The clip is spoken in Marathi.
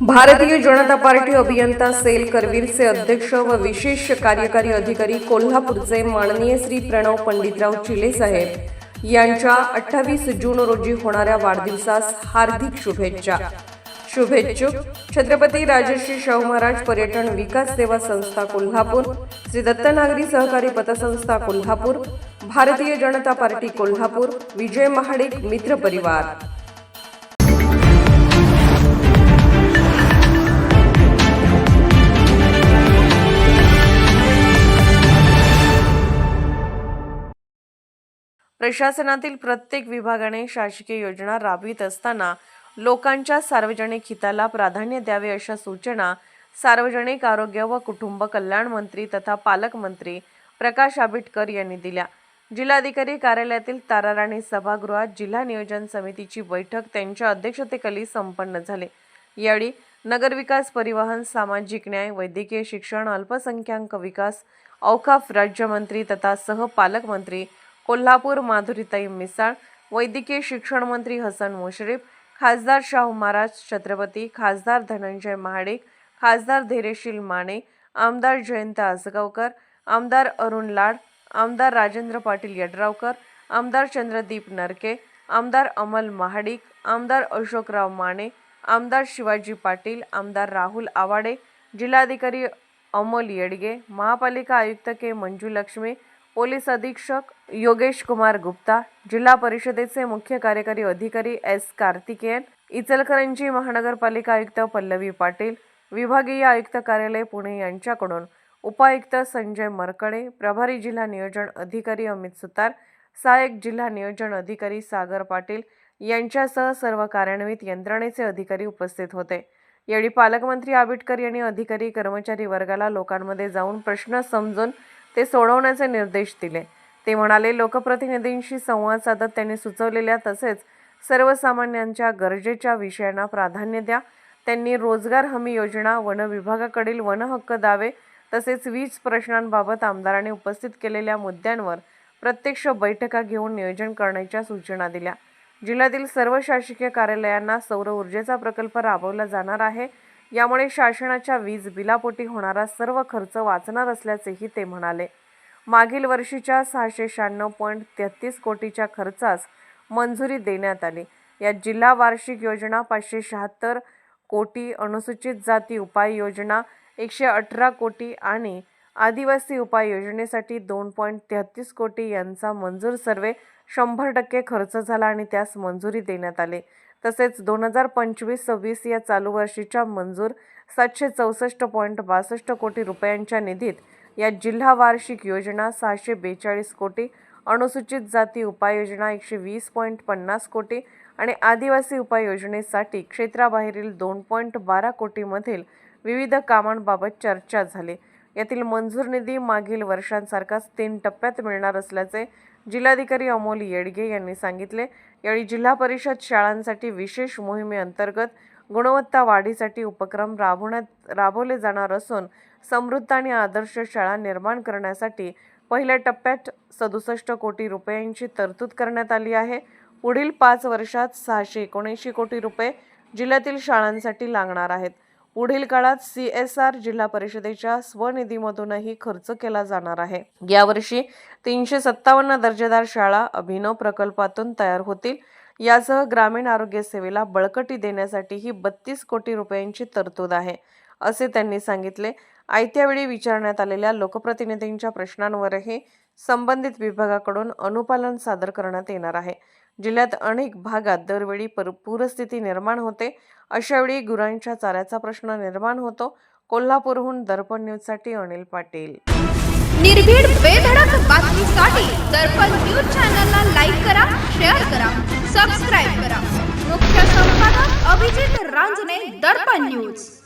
भारतीय जनता पार्टी अभियंता सेल करवीरचे अध्यक्ष व विशेष कार्यकारी अधिकारी कोल्हापूरचे माननीय श्री प्रणव पंडितराव चिलेसाहेब यांच्या अठ्ठावीस जून रोजी होणाऱ्या वाढदिवसास हार्दिक शुभेच्छा. शुभेच्छुक छत्रपती राजश्री शाहू महाराज पर्यटन विकास सेवा संस्था कोल्हापूर श्री दत्तनागरी सहकारी पतसंस्था कोल्हापूर भारतीय जनता पार्टी कोल्हापूर विजय महाडिक मित्र परिवार. प्रशासनातील प्रत्येक विभागाने शासकीय योजना राबवित असताना लोकांच्या सार्वजनिक हिताला प्राधान्य द्यावे अशा सूचना सार्वजनिक आरोग्य व कुटुंब कल्याण मंत्री तथा पालकमंत्री प्रकाश आंबेडकर यांनी दिल्या. जिल्हाधिकारी कार्यालयातील ताराराणी सभागृहात जिल्हा नियोजन समितीची बैठक त्यांच्या अध्यक्षतेखाली संपन्न झाली. यावेळी नगरविकास परिवहन सामाजिक न्याय वैद्यकीय शिक्षण अल्पसंख्याक विकास औकाफ राज्यमंत्री तथा सहपालकमंत्री कोल्हापूर माधुरीताई मिसाळ वैद्यकीय शिक्षण मंत्री हसन मुश्रीफ खासदार शाहू महाराज छत्रपती खासदार धनंजय महाडिक खासदार धैर्यशील माने आमदार जयंत आसगावकर आमदार अरुण लाड आमदार राजेंद्र पाटील यड्रावकर आमदार चंद्रदीप नरके आमदार अमल महाडिक आमदार अशोकराव माने आमदार शिवाजी पाटील आमदार राहुल आवाडे जिल्हाधिकारी अमोल येडगे महापालिका आयुक्त के मंजुलक्ष्मी पोलीस अधीक्षक योगेश कुमार गुप्ता जिल्हा परिषदेचे मुख्य कार्यकारी अधिकारी एस कार्तिकेयन इचलकरंजी महानगरपालिका आयुक्त पल्लवी पाटील विभागीय आयुक्त कार्यालय पुणे यांच्याकडून उपायुक्त संजय मरकडे प्रभारी जिल्हा नियोजन अधिकारी अमित सुतार सहाय्यक जिल्हा नियोजन अधिकारी सागर पाटील यांच्यासह सर्व कार्यान्वित यंत्रणेचे अधिकारी उपस्थित होते. यावेळी पालकमंत्री आबिटकर यांनी अधिकारी कर्मचारी वर्गाला लोकांमध्ये जाऊन प्रश्न समजून ते सोडवण्याचे निर्देश दिले. ते म्हणाले लोकप्रतिनिधींशी संवाद साधत त्यांनी सुचवलेल्या तसेच सर्वसामान्यांच्या गरजेच्या विषयांना प्राधान्य द्या. त्यांनी रोजगार हमी योजना वन विभागाकडील वन हक्क दावे तसेच वीज प्रश्नांबाबत आमदारांनी उपस्थित केलेल्या मुद्द्यांवर प्रत्यक्ष बैठका घेऊन नियोजन करण्याच्या सूचना दिल्या. जिल्ह्यातील सर्व शासकीय कार्यालयांना सौर ऊर्जेचा प्रकल्प राबवला जाणार आहे. यामुळे शासनाच्या वीज बिलापोटी होणारा सर्व खर्च वाचणार असल्याचेही ते म्हणाले. मागील वर्षीच्या सहाशे शहाण्णव पॉईंट तेहतीस कोटीच्या खर्चास मंजुरी देण्यात आली. यात जिल्हा वार्षिक योजना पाचशे शहात्तर कोटी अनुसूचित जाती उपाय योजना एकशे अठरा कोटी आणि आदिवासी उपाय योजनेसाठी दोन पॉईंट तेहतीस कोटी यांचा मंजूर सर्वे शंभर टक्के खर्च झाला आणि त्यास मंजुरी देण्यात आली. तसेच दोन हजार पंचवीस सव्वीस या चालू वर्षीच्या मंजूर सातशे चौसष्ट पॉईंट बासष्ट कोटी रुपयांच्या निधीत या जिल्हा वार्षिक योजना सहाशे बेचाळीस कोटी अनुसूचित जाती उपाययोजना एकशे वीस पॉईंट पन्नास कोटी आणि आदिवासी उपाययोजनेसाठी क्षेत्राबाहेरील दोन पॉईंट बारा कोटीमधील विविध कामांबाबत चर्चा झाली. यातील मंजूर निधी मागील वर्षांसारखाच तीन टप्प्यात मिळणार असल्याचे जिल्हाधिकारी अमोल येडगे यांनी सांगितले यावेळी जिल्हा परिषद शाळांसाठी विशेष मोहिमेअंतर्गत गुणवत्ता वाढीसाठी उपक्रम राबवण्यात राबवले जाणार असून समृद्ध आणि आदर्श शाळा निर्माण करण्यासाठी पहिल्या टप्प्यात सदुसष्ट कोटी रुपयांची तरतूद करण्यात आली आहे. पुढील पाच वर्षात सहाशे एकोणऐंशी कोटी रुपये जिल्ह्यातील शाळांसाठी लागणार आहेत. पुढील काळात सी एस आर जिल्हा परिषदेच्या स्वनिधीमधूनही खर्च केला जाणार आहे. यावर्षी तीनशे सत्तावन्न दर्जेदार शाळा अभिनव प्रकल्पातून तयार होतील. यासह ग्रामीण आरोग्य सेवेला बळकटी देण्यासाठीही बत्तीस कोटी रुपयांची तरतूद आहे असे त्यांनी सांगितले. आयत्यावेळी विचारण्यात आलेल्या लोकप्रतिनिधींच्या प्रश्नांवरही संबंधित विभागाकडून अनुपालन सादर करण्यात येणार आहे. जिल्ह्यात अनेक भागात दरवेळी पर पूरस्थिती निर्माण होते. अशावेळी गुरांच्या चाऱ्याचा प्रश्न निर्माण होतो. कोल्हापूरहून दर्पण न्यूजसाठी अनिल पाटील. निर्भीड बेधडक बातमीसाठी दर्पण न्यूज चॅनलला लाईक करा शेअर करा सबस्क्राईब करा. मुख्य संपादक अभिजित रांजणे दर्पण न्यूज.